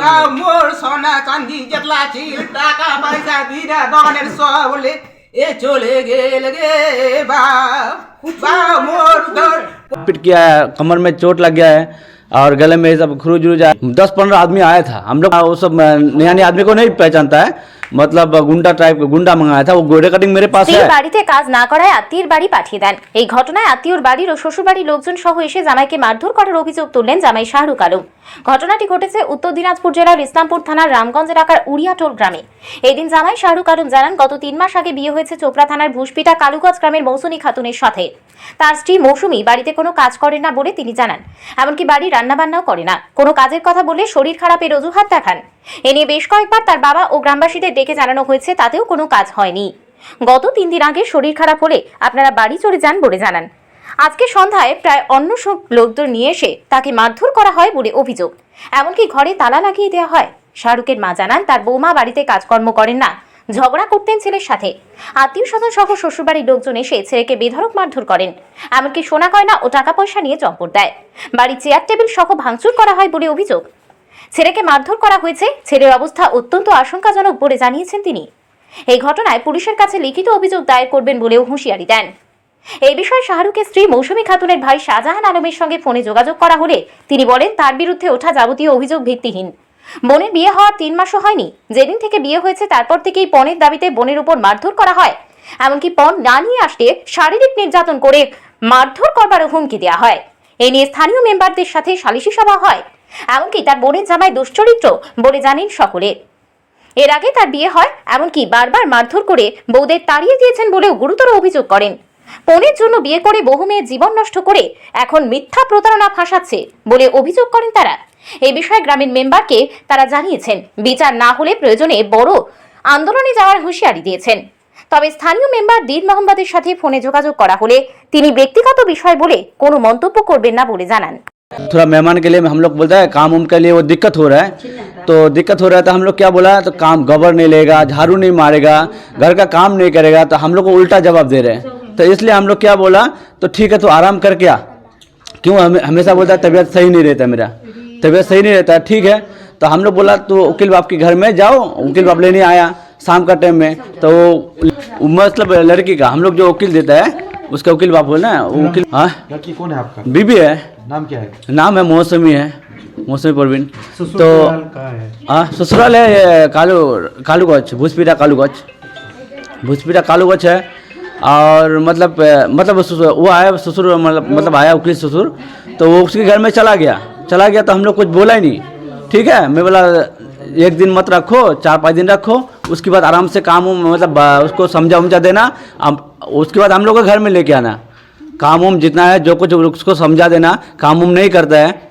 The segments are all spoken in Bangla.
বা মোর সোনা চাঁদি যেতলা ছিল টাকা পয়সা বিরা দনের সবলে এ চলে গেল গে বা বা মোর ঘর पिट किया है कमर में चोट लग गया है और गले में सब खरूज उरूज आया दस पंद्रह आदमी आया था हम लोग वो सब नया नया आदमी को नहीं पहचानता है मतलब गुंडा टाइप का गुंडा मंगाया था वो गोडे कटिंग मेरे पास স্ত্রীর है বাড়িতে কাজ না করায় আত্মীয়ের বাড়ি পাঠিয়ে দেন এই ঘটনায় আত্মীয়র বাড়ির ও শ্বশুর বাড়ির লোকজন সহ এসে জামাইকে মারধর করার অভিযোগ তুললেন জামাই শাহরুখ আলম ঘটনাটি ঘটেছে উত্তর দিনাজপুর জেলার ইসলামপুর থানার রামগঞ্জ এলাকার উড়িয়াটোল গ্রামে এদিন জামাই শাহরুখ আলম জানান গত তিন মাস আগে বিয়ে হয়েছে চোপড়া থানার ভুসপিটা কালুগঞ্জ গ্রামের মৌসুমী খাতুনের সাথে তার স্ত্রী মৌসুমী বাড়িতে কোনো কাজ করেন না বলে তিনি জানান এমনকি বাড়ি রান্নাবান্নাও করে না কোনো কাজের কথা বলে শরীর খারাপের অজুহাত দেখান এ নিয়ে বেশ কয়েকবার তার বাবা ও গ্রামবাসীদের ডেকে জানানো হয়েছে, তাতেও কোনো কাজ হয়নি। গত তিন দিন আগে শরীর খারাপ হলে আপনারা বাড়ি চলে যান বলে জানান। আজকে সন্ধ্যায় প্রায় অন্য সব লোকদের নিয়ে এসে তাকে মারধর করা হয় বলে অভিযোগ। এমনকি ঘরে তালা লাগিয়ে দেওয়া হয়। শাহরুখের মা জানান, তার বৌমা বাড়িতে কাজকর্ম করেন না, ঝগড়া করতেন ছেলের সাথে। আত্মীয় স্বজন সহ শ্বশুরবাড়ির লোকজন এসে ছেলেকে বেধড়ক মারধর করেন। এমনকি সোনা গয়না ও টাকা পয়সা নিয়ে চম্পট দেয়। বাড়ির চেয়ার টেবিল সহ ভাঙচুর করা হয় বলে অভিযোগ। ছেলেকে মারধর করা হয়েছে। ছেলের অবস্থা অত্যন্ত আশঙ্কাজনক বলে জানিয়েছেন তিনি। এই ঘটনায় পুলিশের কাছে লিখিত অভিযোগ দায়ের করবেন বলেও হুঁশিয়ারি দেন। এই বিষয়ে শাহরুখের স্ত্রী মৌসুমী খাতুনের ভাই শাহজাহান আলমের সঙ্গে ফোনে যোগাযোগ করা হলে তিনি বলেন, তার বিরুদ্ধে ওঠা যাবতীয় অভিযোগ ভিত্তিহীন। বোনের বিয়ে হওয়ার তিন মাসও হয়নি। যেদিন থেকে বিয়ে হয়েছে, তারপর থেকেই পণের দাবিতে বোনের উপর মারধর করা হয়। এমনকি পণ না নিয়ে আসলে শারীরিক নির্যাতন করে মারধর করবারও হুমকি দেওয়া হয়। এ নিয়ে স্থানীয় মেম্বারদের সাথে সালিশি সভা হয়। এমনকি তার বোনের জামাই দুশ্চরিত্র বলে জানেন সকলে। এর আগে তার বিয়ে হয়, এমনকি বারবার মারধর করে বউদের তাড়িয়ে দিয়েছেন বলেও গুরুতর অভিযোগ করেন। পণের জন্য বিয়ে করে বহু মেয়ের জীবন নষ্ট করে এখন মিথ্যা প্রতারণা ফাঁসাচ্ছে বলে অভিযোগ করেন তারা। এ বিষয়ে গ্রামীণ মেম্বারকে তারা জানিয়েছেন, বিচার না হলে প্রয়োজনে বড় আন্দোলনে যাওয়ার হুঁশিয়ারি দিয়েছেন। তবে স্থানীয় মেম্বার দিন মোহাম্মদের সাথে ফোনে যোগাযোগ করা হলে তিনি ব্যক্তিগত বিষয় বলে কোনো মন্তব্য করবেন না বলে জানান। थोड़ा मेहमान के लिए हम लोग बोलते हैं काम उम के लिए वो दिक्कत हो रहा है। तो दिक्कत हो रहा है तो हम लोग क्या बोला तो काम गोबर नहीं लेगा झाड़ू नहीं मारेगा घर का काम नहीं करेगा तो हम लोग को उल्टा जवाब दे रहे हैं। तो इसलिए हम लोग क्या बोला तो ठीक है तो आराम करके आ। क्यों? हमें हमेशा बोलता है तबीयत सही नहीं रहता मेरा। तबीयत सही नहीं रहता ठीक है। तो हम लोग बोला तो वकील बाप के घर में जाओ वकील बाप लेने आया शाम का टाइम में। तो मतलब लड़की का हम लोग जो वकील देता है उसका वकील बाप बोला ना? वो वकील हाँ? लड़की कौन है आपका? बीबी है। नाम क्या है? नाम है मौसमी है। मौसमी परवीन तो ससुराल है। हाँ ससुराल है कालू कालूगंज भूसपीटा कालूगंज। भूसपीटा कालूगंज है। और मतलब मतलब वो आया ससुर मतलब मतलब आया वकील ससुर। तो वो उसके घर में चला गया। चला गया तो हम लोग कुछ बोला ही नहीं। ठीक है? मैं बोला एक दिन मत रखो चार पाँच दिन रखो। उसके बाद आराम से काम उम मतलब उसको समझा उमझा देना उसके बाद हम लोग को घर में लेके आना। काम उम जितना है, जो कुछ उसको समझा देना, काम उम नहीं करता है।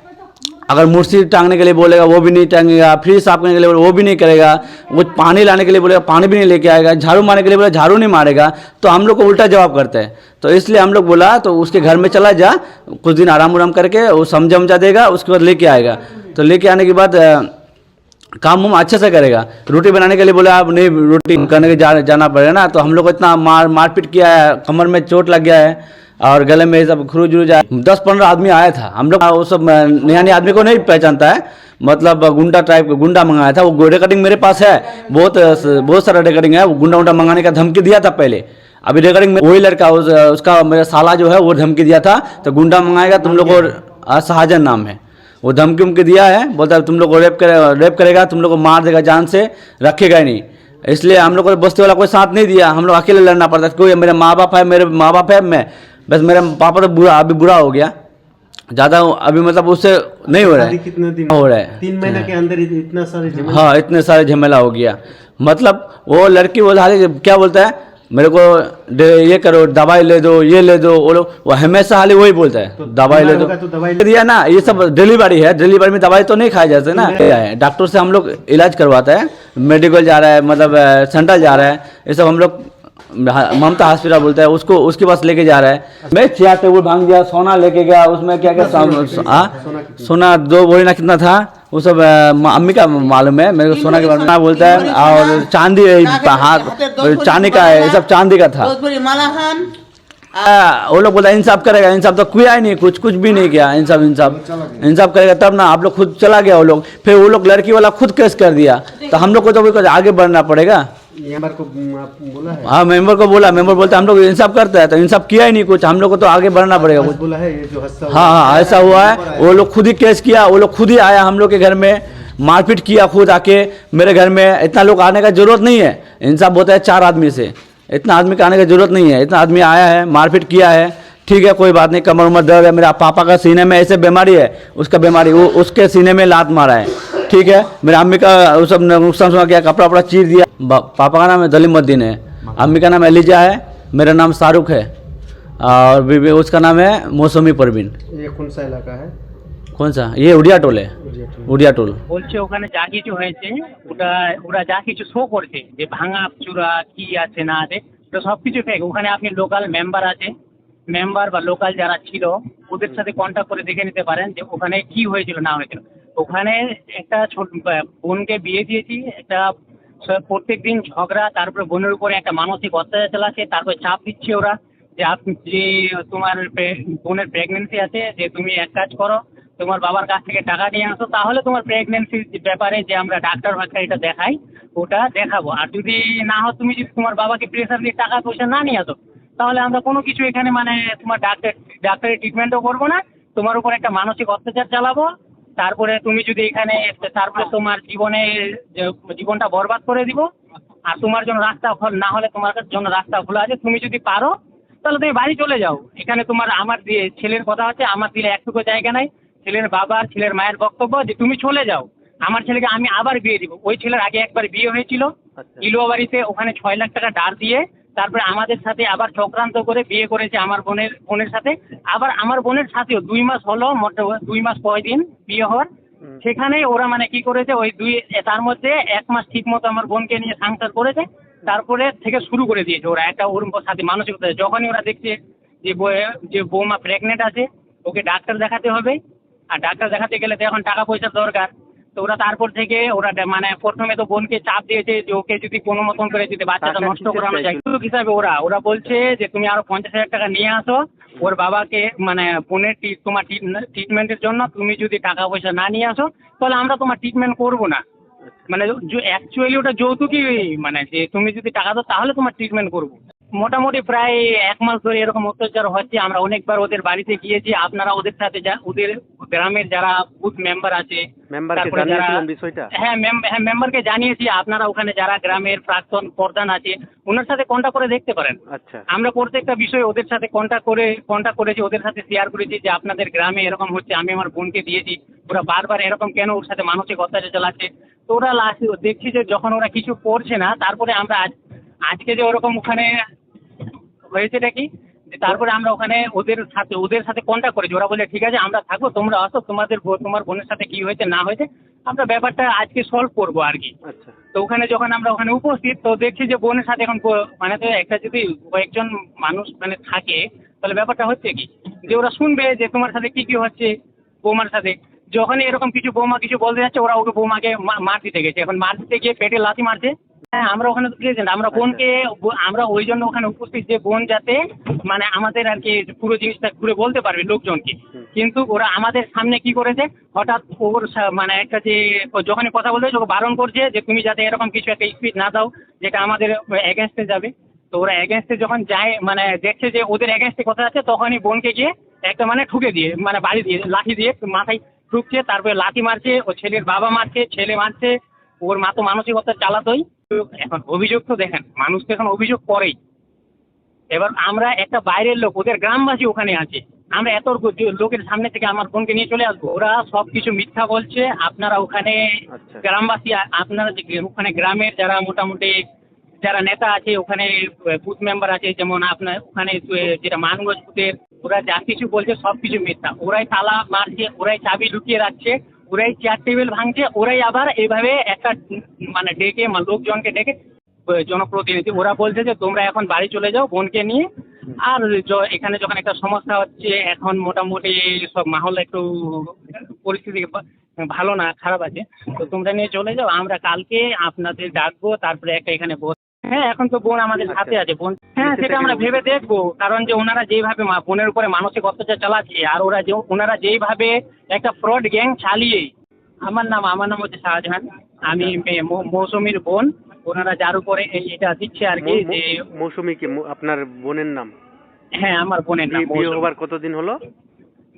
अगर मुर्सी टांगने के लिए बोलेगा, वो भी नहीं टांगेगा फ्रिज साफ़ करने के लिए वो भी नहीं करेगा, वो पानी लाने के लिए बोलेगा, पानी भी नहीं लेके आएगा, झाड़ू मारने के लिए बोलेगा, झाड़ू नहीं मारेगा तो हम लोग को उल्टा जवाब करते हैं। तो इसलिए हम लोग बोला तो उसके घर में चला जा, कुछ दिन आराम उराम करके, वो समझा उमझा देगा, उसके बाद लेके आएगा। तो लेके आने के बाद काम उम अच्छे से करेगा। रोटी बनाने के लिए बोले आप नहीं रोटी करने के जा, जाना पड़ेगा ना। तो हम लोग को इतना मार मारपीट किया है कमर में चोट लग गया है और गले में सब खरूज उरूज आया। दस पंद्रह आदमी आया था। हम लोग वो सब नया नया आदमी को नहीं पहचानता है। मतलब गुंडा टाइप का गुंडा मंगाया था। वो रिकॉर्डिंग मेरे पास है। बहुत बहुत सारा रिकॉर्डिंग है। वो गुंडा उंडा मंगाने का धमकी दिया था पहले। अभी रिकॉर्डिंग में वही लड़का उस, उसका मेरा साला जो है वो धमकी दिया था। तो गुंडा मंगाएगा तुम लोग को शाहजहां नाम है। वो धमकी उमकी दिया है बोलता है तुम लोग को रेप करे रेप करेगा तुम लोग को मार देगा जान से रखेगा ही नहीं। इसलिए हम लोग को बस्ती वाला कोई साथ नहीं दिया हम लोग अकेले लड़ना पड़ता है। कोई मेरे माँ बाप है मेरे माँ बाप है मैं बस मेरा पापा तो बुरा अभी बुरा हो गया। ज़्यादा अभी मतलब उससे नहीं हो रहा है। कितने दिन हो रहा है। तीन महीने के अंदर इतना सारे हाँ इतने सारे झमेला हो गया। मतलब वो लड़की बोला क्या बोलता है मेरे को ये करो दवाई ले दो ये ले दो वो लोग वो हमेशा हाल ही वही बोलता है तो दवाई ले दो। तो दवाई ले- दिया ना ये सब डिलीवरी है डिलीवरी में दवाई तो नहीं खाया जाते ना। है डॉक्टर से हम लोग इलाज करवाते हैं मेडिकल जा रहा है मतलब सेंटर जा रहा है ये सब हम लोग हाँ, ममता हॉस्पिटल बोलता है उसको उसके पास लेके जा रहा है। मैं चिया टेबुल भाँग दिया सोना लेके गया उसमें क्या क्या सोना, हाँ? सोना दो बोले ना कितना था? वो सब अम्मी का मालूम है मेरे को सोना के बारे में बोलता है और चांदी हाथ चांदी का है सब चांदी का था। वो लोग बोला इंसाफ करेगा इंसाफ तो किया ही नहीं कुछ कुछ भी नहीं किया इंसाफ इंसाफ। इंसाफ करेगा तब ना आप लोग खुद चला गया वो लोग। फिर वो लोग लड़की वाला खुद केस कर दिया। तो हम लोग को तो आगे बढ़ना पड़ेगा। मेंबर को बोला है? हाँ मेंबर को बोला। मेंबर बोलते हम लोग इंसाफ करता है। तो इंसाफ किया ही नहीं कुछ। हम लोग को तो आगे बढ़ना पड़ेगा कुछ बोला है ये जो हाँ हाँ ऐसा हुआ है। वो लोग खुद ही केस किया वो लोग खुद ही आया हम लोग के घर में। मारपीट किया खुद आके। मेरे घर में इतना लोग आने का ज़रूरत नहीं है। इंसाफ होता है चार आदमी से। इतना आदमी का आने की ज़रूरत नहीं है। इतना आदमी आया है मारपीट किया है। ठीक है कोई बात नहीं कमर उमर दर्द है। मेरा पापा का सीने में ऐसे बीमारी है उसका बीमारी वो उसके सीने में लात मारा है। ठीक है मेरे अम्मी का वो सब नुकसान सुना किया कपड़ा वपड़ा चीर दिया। पापा का नाम है दलीमुद्दीन है अम्मी का नाम एलिजा है मेरा नाम शाहरुख है और बीबी उसका नाम है मौसमी परवीन ये कौन सा इलाका है कौन सा ये उड़िया टोल है উড়িয়া টোল বলছে ওখানে যা কিছু হয়েছে ওটা ওরা যা কিছু শো করছে যে ভাঙা চূড়া কি আছে না আছে ওটা সব কিছু ফেক ওখানে আপনি লোকাল মেম্বার আছে মেম্বার বা লোকাল যারা ছিল ওদের সাথে কন্ট্যাক্ট করে দেখে নিতে পারেন যে ওখানে কি হয়েছিল না হয়েছিল ওখানে একটা ছোট বোনকে বিয়ে দিয়েছি একটা প্রত্যেক দিন ঝগড়া, তারপরে বোনের উপরে একটা মানসিক অত্যাচার চালাচ্ছে তারপরে চাপ দিচ্ছে ওরা যে যে তোমার বোনের প্রেগনেন্সি আছে, যে তুমি এক কাজ করো, তোমার বাবার কাছ থেকে টাকা নিয়ে আসো, তাহলে তোমার প্রেগনেন্সির ব্যাপারে যে আমরা ডাক্তার ফাক্তার এটা দেখাই, ওটা দেখাবো। আর যদি না হয়, তুমি যদি তোমার বাবাকে প্রেশার দিয়ে টাকা পয়সা না নিয়ে আসো, তাহলে আমরা কোনো কিছু এখানে মানে তোমার ডাক্তার ডাক্তারের ট্রিটমেন্টও করব না, তোমার উপর একটা মানসিক অত্যাচার চালাবো তারপরে তুমি যদি এখানে তারপরে তোমার জীবনে জীবনটা বরবাদ করে দিব আর তোমার জন্য রাস্তা না হলে তোমার জন্য রাস্তা খোলা আছে তুমি যদি পারো তাহলে তুমি বাড়ি চলে যাও। এখানে তোমার আমার দিয়ে ছেলের কথা হচ্ছে আমার দিলে একটুকু জায়গা নাই। ছেলের বাবার ছেলের মায়ের বক্তব্য যে তুমি চলে যাও। আমার ছেলেকে আমি আবার বিয়ে দিব। ওই ছেলের আগে একবার বিয়ে হয়েছিল। ইলুয়া বাড়িতে ওখানে ছয় লাখ টাকা ডার দিয়ে তারপরে আমাদের সাথে আবার চক্রান্ত করে বিয়ে করেছে আমার বোনের বোনের সাথে। আবার আমার বোনের সাথেও দুই মাস হলো মোটে দুই মাস দিন বিয়ে হওয়ার। সেখানে ওরা মানে কি করেছে ওই দুই তার মধ্যে এক মাস ঠিক মতো আমার বোনকে নিয়ে সংসার করেছে। তারপরে থেকে শুরু করে দিয়েছে ওরা একটা ওর সাথে মানসিকতা। যখনই ওরা দেখছে যে যে বৌমা প্রেগনেন্ট আছে ওকে ডাক্তার দেখাতে হবে। আর ডাক্তার দেখাতে গেলে তো এখন টাকা পয়সার দরকার। তো ওরা তারপর থেকে ওরা মানে প্রথমে তো বোনকে চাপ দিয়েছে যে ওকে যদি কোনো মতন করে যদি বাচ্চাটা নষ্ট করানো যায় হিসাবে ওরা ওরা বলছে যে তুমি আরও পঞ্চাশ হাজার টাকা নিয়ে আসো ওর বাবাকে মানে বোনের তোমার ট্রিটমেন্টের জন্য তুমি যদি টাকা পয়সা না নিয়ে আসো তাহলে আমরা তোমার ট্রিটমেন্ট করব না। মানে অ্যাকচুয়ালি ওটা যৌতুকই মানে যে তুমি যদি টাকা দাও তাহলে তোমার ট্রিটমেন্ট করব। মোটামুটি প্রায় এক মাস ধরে এরকম অত্যাচার হচ্ছে। আমরা অনেকবার ওদের বাড়িতে গিয়েছি। আপনারা ওদের সাথে যা ওদের গ্রামের যারা বুথ মেম্বার আছে তারপরে যারা- হ্যাঁ হ্যাঁ মেম্বারকে জানিয়েছি। আপনারা ওখানে যারা গ্রামের প্রাক্তন প্রধান আছে ওনার সাথে কন্ট্যাক্ট করে দেখতে পারেন। আচ্ছা। আমরা প্রত্যেকটা বিষয় ওদের সাথে কন্ট্যাক্ট করে কন্ট্যাক্ট করেছি ওদের সাথে শেয়ার করেছি যে আপনাদের গ্রামে এরকম হচ্ছে। আমি আমার বোনকে দিয়েছি। ওরা বারবার এরকম কেন ওর সাথে মানসিক অত্যাচার চালাচ্ছে? তো ওরা লাস্ট দেখছি যে যখন ওরা কিছু করছে না তারপরে আমরা আজ আজকে যে ওরকম ওখানে হয়েছেটা কি? যে তারপরে আমরা ওখানে ওদের সাথে ওদের সাথে কন্ট্যাক্ট করেছি। ওরা বলে ঠিক আছে আমরা থাকব তোমরা আসো তোমাদের তোমার বোনের সাথে কি হয়েছে না হয়েছে আমরা ব্যাপারটা আজকে সলভ করব আর কি। আচ্ছা। তো ওখানে যখন আমরা ওখানে উপস্থিত তো দেখছি যে বোনের সাথে এখন মানে তো একটা যদি কয়েকজন মানুষ মানে থাকে তাহলে ব্যাপারটা হচ্ছে কি? যে ওরা শুনবে যে তোমার সাথে কি কি হচ্ছে বৌমার সাথে। যখনই এরকম কিছু বৌমা কিছু বলতে যাচ্ছে ওরা ওকে বৌমাকে মার দিতে গেছে। এখন মার দিতে গিয়ে পেটে লাথি মারছে। হ্যাঁ আমরা ওখানে তো প্রেজেন্ট আমরা বোনকে আমরা ওই জন্য ওখানে উপস্থিত যে বোন যাতে মানে আমাদের আর কি পুরো জিনিসটা ঘুরে বলতে পারবে লোকজনকে। কিন্তু ওরা আমাদের সামনে কি করেছে? হঠাৎ ওর মানে একটা যে ও যখনই কথা বলতে ওকে বারণ করছে যে তুমি যাতে এরকম কিছু একটা স্পিড না দাও যেটা আমাদের এগেনস্টে যাবে। তো ওরা এগেনস্টে যখন যায় মানে দেখছে যে ওদের এগেনস্টে কথা আছে তখনই বোনকে গিয়ে একটা মানে ঠুকে দিয়ে মানে বাড়ি দিয়ে লাঠি দিয়ে মাথায় ঠুকছে তারপরে লাঠি মারছে ও ছেলের বাবা মারছে ছেলে মারছে ওর মা তো মানসিকতা চালাতোই। এখন অভিযোগ তো দেখেন মানুষ তো এখন অভিযোগ করেই। এবার আমরা একটা বাইরের লোক ওদের গ্রামবাসী ওখানে আছে। আমরা এত লোকের সামনে থেকে আমার বোনকে নিয়ে চলে আসব। ওরা সব কিছু মিথ্যা বলছে আপনারা ওখানে আচ্ছা। গ্রামবাসী আপনারা যে ওখানে গ্রামের যারা মোটামুটি যারা নেতা আছে ওখানে বুথ মেম্বার আছে যেমন আপনার ওখানে যেটা মানগঞ্জ বুথের ওরা যা কিছু বলছে সব কিছু মিথ্যা। ওরাই তালা মারছে ওরাই চাবি লুকিয়ে রাখছে। ওরাই চেয়ার টেবিল ভাঙছে, ওরাই আবার এইভাবে একটা মানে ডেকে মা- লোকজনকে ডেকে জনপ্রতিনিধি। ওরা বলছে যে, তোমরা এখন বাড়ি চলে যাও, বোনকে নিয়ে। আর এখানে যখন একটা সমস্যা হচ্ছে, এখন মোটামুটি সব মাহল একটু, পরিস্থিতি ভালো না, খারাপ আছে। তো তোমরা নিয়ে চলে যাও, আমরা কালকে আপনাদের ডাকবো, তারপরে একটা এখানে হ্যাঁ এখন তো বোন আমাদের আচ্ছা। হাতে আছে। বোন হ্যাঁ সেটা আমরা ভেবে দেখব। কারণ যে ওনারা যেইভাবে বোনের উপরে মানসিক অত্যাচার চালাচ্ছে আর ওরা যে ওনারা যেভাবে একটা ফ্রড গ্যাং চালিয়ে আমার নাম আমার নাম হচ্ছে শাহজাহান। আচ্ছা। আমি মৌসুমীর বোন। ওনারা যার উপরে এটা দিচ্ছে আর কি যে মৌসুমী কি? আপনার বোনের নাম? হ্যাঁ আমার বোনের নাম বিয়ে হবার কতদিন হলো?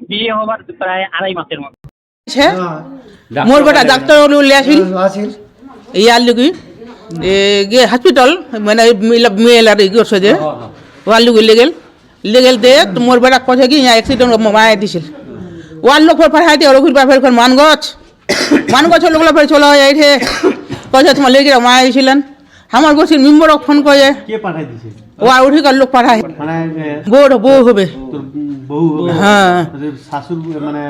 বিয়ে হবার প্রায় আড়াই মাসের মতো। হ্যাঁ? মোর বেটা ডাক্তার আসিল। ইয়ার লুকি গে হসপিটাল মানে মেল আর ইগোর সজে ওয়ার লুগি লেগেল। লেগেল দে মোর বেটা কছে কি অ্যাক্সিডেন্ট মায়ে দিছিল। ওয়ার লোক ফের ফাইতে ওর ফির ফের ফের মানগছ। মানগছ লোকলা ফের চলো এইঠে কছে তোমার লেগে মায়ে দিছিলেন। আমার বসির মেম্বরক ফোন করে। কে পাঠাই দিছে? ওয়া উঠি কার লোক পাঠায় মানে এ, বউ হবে। হ্যাঁ। মানে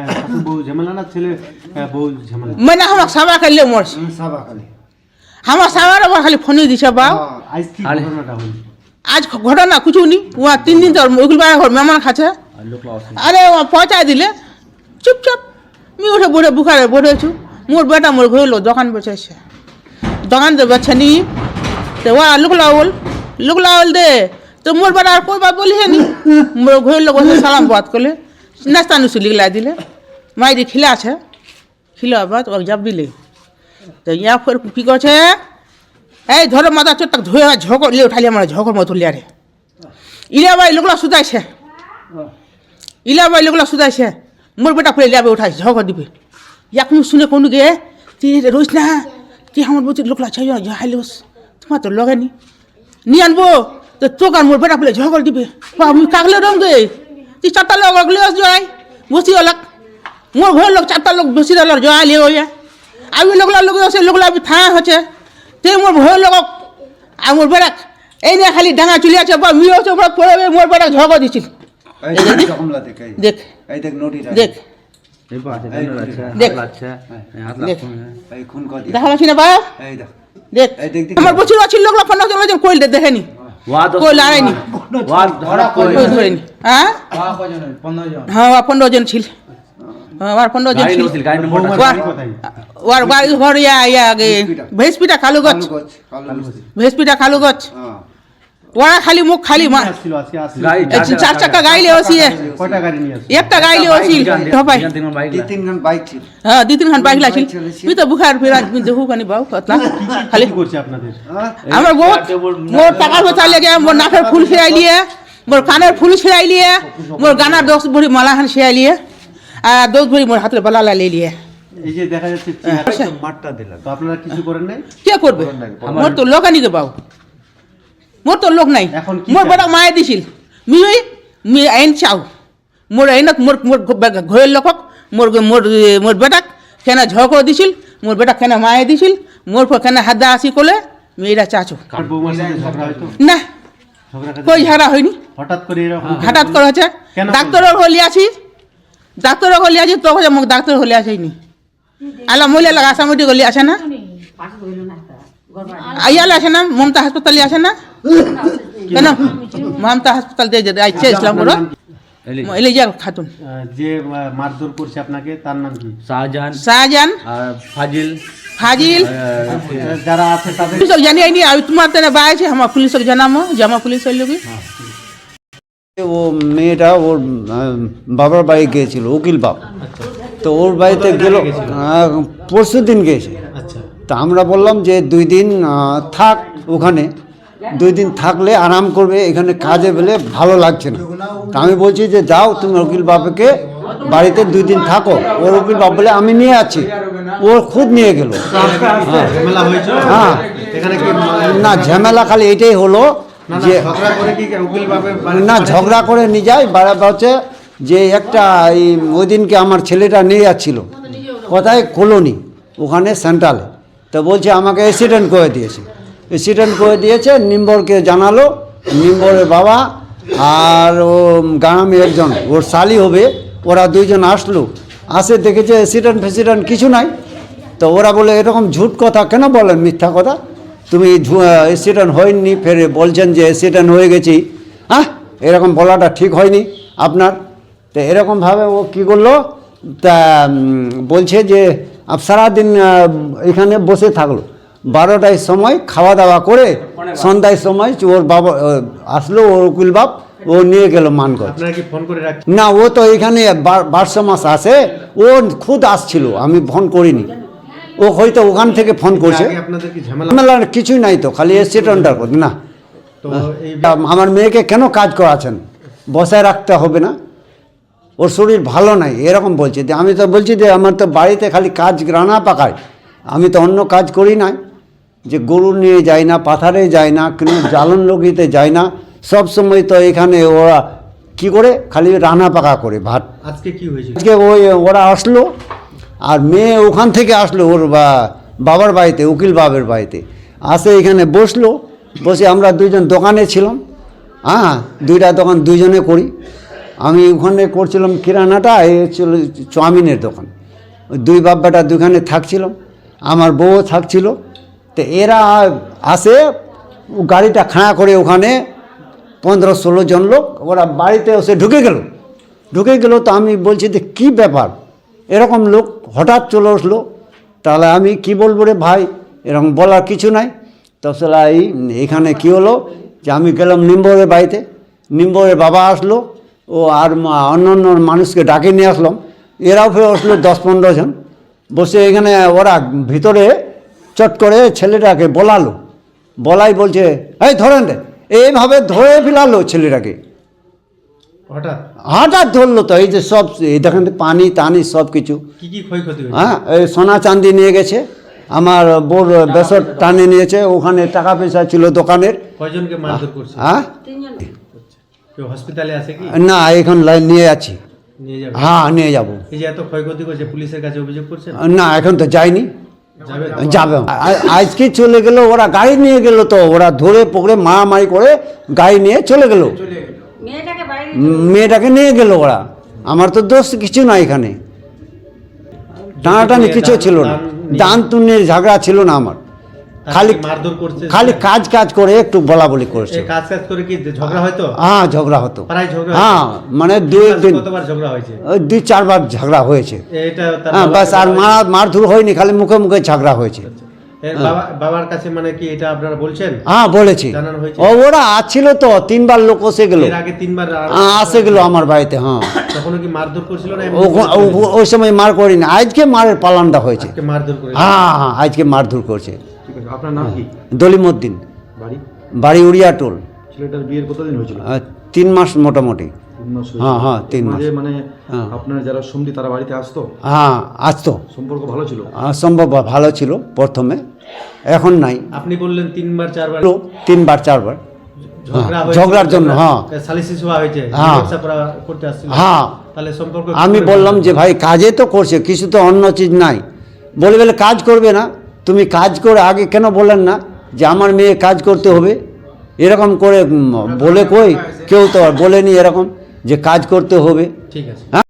মানে আমার সাবা খাইলে মরছে আমার সাবার আমার খালি ফোনই দিছে বাপ। আজ কি আরে। ঘটনাটা হল? আজ ঘটনা কিছু নি ওয়া তিন দিন তোর উকিল বাড়া ঘর মেহমান খাচ্ছে। আরে ও পৌঁছায় দিলে চুপচাপ। মি উঠে বড়ে বুখারে বড়েছু মোর বেটা মোর ঘুরলো দোকান বেচেছে দোকান তো বেছে নি তো ওয়া লুকলা বল লুকলা বল দে। তো মোর বেটা আর কই বাত বলিছে নি মোর ঘুরলো বসে সালাম বাত করলে। নাস্তা নুসু লিখলা দিলে। মাইরি খিলা আছে। খিলা বাত ও জব দিলে। তো ইয়া ফের কি করছে এই ধরো মাথা চোট তাক ধুয়ে ঝগড় লিয়ে উঠালি আমার ঝগড় মতো লিয়ারে ইলা ভাই লোকলা সুদাইছে ইলা ভাই লোকলা সুদাইছে মোর বেটা ফুলে লিয়াবে উঠাইছে, ঝগড় দিবে। ইয়াক মুখ শুনে কোন গে, তুই রইস না, তুই আমার বলছি লোকলা চাই হাইলোস তোমার তো লগে নি। নিয়ে আনব, তো তোকে আর মোর বেটা ফুলে ঝগড় দিবে। আমি কাকলে রং দে তুই চারটা লোক অগলে জয়। বসি অলাক মোর ঘর লোক চারটা লোক বসি দিল জয় লিয়ে ওয়া আমি লোকলা লোক আছে লোকলা থানা হচ্ছে। তে মোর ভয় লোক আর মোর বেড়াক এই নিয়ে খালি ডাঙা চলে আছে বা মিও আছে ওপর পড়ে মোর বেড়াক ঝগড় দিছিল। দেখ দেখ আমার আছে ফোন কইল ধরেনি। হ্যাঁ? হ্যাঁ পনেরো জন ছিল। ওয়ার পনেরো জন ছিল। বৌমার ওয়ার বাড়ি কোথায় ওয়ার বাড়ি ঘর ইয়া ইয়া আগে। ভেসপিটা খালু গছ কালু গছ কালু গছ ভেসপিটা খালু গছ ওরা খালি মুখ খালি মা আসছিল আসি আসছিল। গাড়ি এই চার চাকা গাইলে ওসিয়ে কয়টা গাড়ি নিয়ে আসছিল? একটা গাইলে ওসিল ঢপাই। তিন তিনজন বাইক ছিল। হ্যাঁ দুই তিন খান বাইক লাগছিল তুই তো বুখার ফেরা দেখু কানি বাউ কতলা খালি কি করছে আপনাদের? আমার বহুত মোর টাকা পয়সা লেগে মোর নাকের ফুল ছিড়াই লিয়ে মোর কানের ফুল ছিড়াই লিয়ে মোর গানার দশ ভরি মালাখান ছিড়াই লিয়ে। ভরি মোর হাতের বালা লাই লিয়ে এই যে দেখা যাচ্ছে চেহারা মাঠটা দিলাম। তো আপনারা কিছু করেন নাই? কে করবে? মোর তো লোক আনি গে মোর তো লোক নাই। মোর চাই? বেটা মায়ে দিছিল। মিই মি আইন চাও। মোর আইনত মোর মোর ঘরের লোকক মোর মোর মোর বেটাক কেনা ঝগড় দিছিল মোর বেটা কেনা মায়ে দিছিল মোর পর কেনা হাদা আসি কলে মেয়েরা চাচো। না কই ঝাড়া হয়নি। হঠাৎ করে হঠাৎ করে হচ্ছে কেন ডাক্তারের হলি আছি ডাক্তারের হলি আছি তো মোক ডাক্তার হলি আসেনি আলা মহিলা লাগা আসামিটি গলি আসে না? আইয়ালে আসে না মমতা হাসপাতালে আসে না? কেন মমতা হাসপাতাল দিয়ে যেতে আইছে ইসলাম করে এলিজা খাতুন। যে মারধর করছে আপনাকে তার নাম কি? শাহজাহান। শাহজাহান। ফাজিল। ফাজিল। যারা আছে তাদের জানি আইনি আমি তোমার বাইছে আমার জানামো জামা পুলিশের লোক। ও মেয়েটা ওর বাবার বাড়ি গিয়েছিল উকিল বাপ। তো ওর বাড়িতে গেল পরশু দিন গিয়েছে। আচ্ছা। তা আমরা বললাম যে দুই দিন থাক ওখানে। দুই দিন থাকলে আরাম করবে এখানে কাজে পেলে ভালো লাগছে না। তা আমি বলছি যে যাও তুমি উকিল বাবাকে বাড়িতে দুই দিন থাকো। ওর উকিল বাপ বলে আমি নিয়ে আছি। ওর খুদ নিয়ে গেল। ঝামেলা হ্যাঁ। না ঝামেলা খালি এটাই হলো যে না ঝগড়া করে নিয়ে যায় বাড়া হচ্ছে যে একটা এই ওই দিনকে আমার ছেলেটা নিয়ে যাচ্ছিল। কোথায় কলোনি ওখানে সেন্ট্রালে তো বলছে আমাকে অ্যাক্সিডেন্ট করে দিয়েছে। অ্যাক্সিডেন্ট করে দিয়েছে নিম্বরকে জানালো নিম্বরের বাবা আর ও গ্রামে একজন ওর শালি হবে ওরা দুইজন আসলো। আসে দেখেছে অ্যাক্সিডেন্ট ফ্যাক্সিডেন্ট কিছু নাই। তো ওরা বলে এরকম ঝুট কথা কেন বলেন মিথ্যা কথা? তুমি অ্যাক্সিডেন্ট হয়নি ফের বলছেন যে অ্যাক্সিডেন্ট হয়ে গেছি। হ্যাঁ এরকম বলাটা ঠিক হয়নি আপনার। তো এরকমভাবে ও কী করল? তা বলছে যে সারাদিন এখানে বসে থাকল। বারোটায় সময় খাওয়া দাওয়া করে সন্ধ্যায় সময় ওর বাবা আসলো ওর উকিল বাপ ও নিয়ে গেল মানগঞ্জ না ও তো এখানে বার- বারোশো মাস আসে ও খুদ আসছিল আমি ফোন করিনি। ও হয়তো ওখান থেকে ফোন করছে। আগে আপনাদের কি ঝামেলা? ঝামেলা কিছুই নাই তো খালি এসিডেন্টার করতে না। তো আমার মেয়েকে কেন কাজ করাচ্ছেন? বসায় রাখতে হবে না। ওর শরীর ভালো নাই এরকম বলছে। যে আমি তো বলছি যে আমার তো বাড়িতে খালি কাজ রানা পাকায়। আমি তো অন্য কাজ করি না। যে গরু নিয়ে যাই না পাথারে যাই না কোনো জ্বালন লগিতে যাই না সব সময় তো এখানে ওরা কি করে? খালি রান্না পাকা করে ভাত। আজকে কি হয়েছে আজকে ওই ওরা আসলো আর মেয়ে ওখান থেকে আসলো ওর বা- বাবার বাড়িতে, উকিল বাবের বাড়িতে। আসে এখানে বসল, বসে আমরা দুইজন দোকানে ছিলাম। হ্যাঁ দুইটা দোকান দুইজনে করি। আমি ওখানে করছিলাম কিরানাটা, এই ছিল চাউমিনের দোকান। দুই বাব্বাটা দুখানে থাকছিলাম, আমার বউ থাকছিল। তো এরা আসে, গাড়িটা খাঁড়া করে ওখানে পনেরো ষোলো জন লোক, ওরা বাড়িতে এসে ঢুকে গেল। ঢুকে গেল তো আমি বলছি যে কী ব্যাপার? এরকম লোক হঠাৎ চলে আসলো। তাহলে আমি কি বলব রে ভাই? এরকম বলার কিছু নাই। তো সেটা এই এখানে কি হলো? যে আমি গেলাম নিম্বরের বাড়িতে। নিম্বরের বাবা আসলো। ও আর অন্য অন্য মানুষকে ডাকে নিয়ে আসলাম। এরাও ফের আসলো দশ পনেরো জন। বসে এখানে ওরা ভিতরে চট করে ছেলেটাকে বলালো। বলাই বলছে, এই ধরেন রে, এইভাবে ধরে ফেলালো ছেলেটাকে। হঠাৎ? হঠাৎ ধরলো তো এই যে সব এই দেখেন পানি টানি সব কিছু। কি কি ক্ষয়ক্ষতি হ্যাঁ এই সোনা চাঁদি নিয়ে গেছে আমার বোর বেসর টানে নিয়েছে ওখানে টাকা পয়সা ছিল দোকানের। কয়জনকে মারধর করছে? হ্যাঁ? কেউ হসপিটালে আছে কি? না এখন লাইন নিয়ে যাবে? হ্যাঁ নিয়ে যাব। এই যে এত ক্ষয়ক্ষতি করছে পুলিশের কাছে অভিযোগ করছেন না এখন তো যাইনি যাবে যাবে। আজকে চলে গেল ওরা গাড়ি নিয়ে গেল তো ওরা ধরে পকড়ে মারামারি করে গাড়ি নিয়ে চলে গেল। মেয়েটাকে নিয়ে গেল ওরা। আমার তো দোষ কিছু না এখানে। টানাটানি কিছু ছিল না। দান তুনের ঝগড়া ছিল না আমার। খালি খালি কাজ কাজ করে একটু বলা বলি করেছে। কাজ কাজ করে কি ঝগড়া হয়তো? হ্যাঁ ঝগড়া হতো। প্রায় ঝগড়া হ্যাঁ মানে দু একদিন কতবার ঝগড়া হয়েছে? ওই দুই চারবার ঝগড়া হয়েছে। এটা হ্যাঁ বাস আর মার মারধর হয়নি খালি মুখে মুখে ঝগড়া হয়েছে। বাবা বাবার কাছে মানে কি এটা আপনারা বলছেন? হ্যাঁ বলেছি? ও ওরা তো তিনবার লোক এসে গেল। এর আগে তিনবার আসে গেল আমার বাড়িতে হ্যাঁ। কি মারধর করছিল না ওই সময় মার করিনি আজকে মারের পালানটা হয়েছে। আজকে মারধর করে হ্যাঁ হ্যাঁ আজকে মারধর করছে। ঠিক আছে আপনার নাম কি? দলিমুদ্দিন। বাড়ি? বাড়ি উড়িয়া টোল ছেলেটার বিয়ের কতদিন হয়েছিল? তিন মাস মোটামুটি। হ্যাঁ, হ্যাঁ, তিন মাস। মানে হ্যাঁ। আপনার যারা সন্ধি তারা বাড়িতে আসতো? হ্যাঁ আসতো। সম্পর্ক ভালো ছিল? ভালো ছিল প্রথমে। এখন নাই। আপনি বললেন তিনবার চারবার। তিনবার চারবার। হ্যাঁ, ঝগড়ার জন্য, হ্যাঁ। হ্যাঁ। হ্যাঁ। তাহলে সম্পর্ক আমি বললাম যে ভাই কাজে তো করছে কিছু তো অন্য চিজ নাই। বলে বলে কাজ করবে না। তুমি কাজ করে আগে কেন বলেন না যে আমার মেয়ে কাজ করতে হবে? এরকম করে বলে কই? কেউ তো আর বলেনি এরকম যে কাজ করতে হবে। ঠিক আছে। হ্যাঁ?